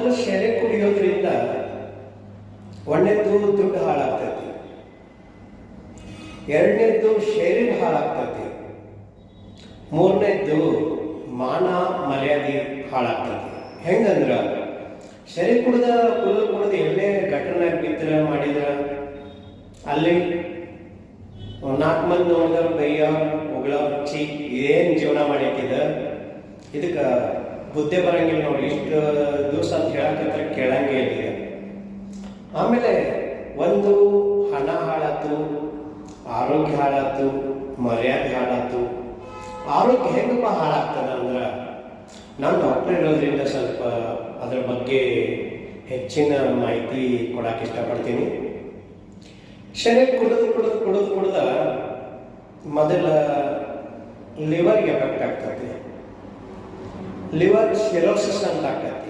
ಮೊದಲು ಸೆರೆ ಕುಡಿಯೋದ್ರಿಂದ ಒಳ್ಳೆದ್ದು ದುಡ್ಡು ಹಾಳಾಗ್ತೈತಿ. ಎರಡನೇದ್ದು ಶರೀರ ಹಾಳಾಗ್ತೈತಿ. ಮೂರನೇದ್ದು ಮಾನ ಮರ್ಯಾದೆ ಹಾಳಾಗ್ತೈತಿ. ಹೆಂಗಂದ್ರ ಶರೀರ ಕುಡ್ದ ಕುಡಿದು ಕುಡ್ದು ಎಲ್ಲೇ ಘಟನೆ ಬಿದ್ರ ಮಾಡಿದ್ರ ಅಲ್ಲಿ ನಾಲ್ಕು ಮಂದಿ ನೋಡಿದ್ರ ಬೈಯ, ಉಗಳ ಚಿ ಏನ್ ಜೀವನ ಮಾಡೈತಿದ ಇದಕ್ಕೆ ಬುದ್ಧಿ ಬರಂಗಿಲ್ಲ ನೋಡಿ, ಇಷ್ಟು ದಿವಸ ಅಂತ ಕೆಳಗೆ ಇದೆ. ಆಮೇಲೆ ಒಂದು ಹಣ ಹಾಳಾತು, ಆರೋಗ್ಯ ಹಾಳಾತು, ಮರ್ಯಾದೆ ಹಾಳಾತು. ಆರೋಗ್ಯ ಹೆಂಗಪ್ಪ ಹಾಳಾಗ್ತದ ಅಂದ್ರ ನಾನು ಡಾಕ್ಟರ್ ಇರೋದ್ರಿಂದ ಸ್ವಲ್ಪ ಅದ್ರ ಬಗ್ಗೆ ಹೆಚ್ಚಿನ ಮಾಹಿತಿ ಕೊಡಕ್ಕೆ ಇಷ್ಟಪಡ್ತೀನಿ. ಶರೀರ ಕುಡಿದು ಕುಡಿದು ಕುಡಿದು ಕುಡ್ದ ಮೊದಲ ಲಿವರ್ಗೆ ಎಫೆಕ್ಟ್ ಆಗ್ತದೆ. ಲಿವರ್ ಸಿರೋಸಿಸ್ ಅಂತ ಆಗ್ತದೆ.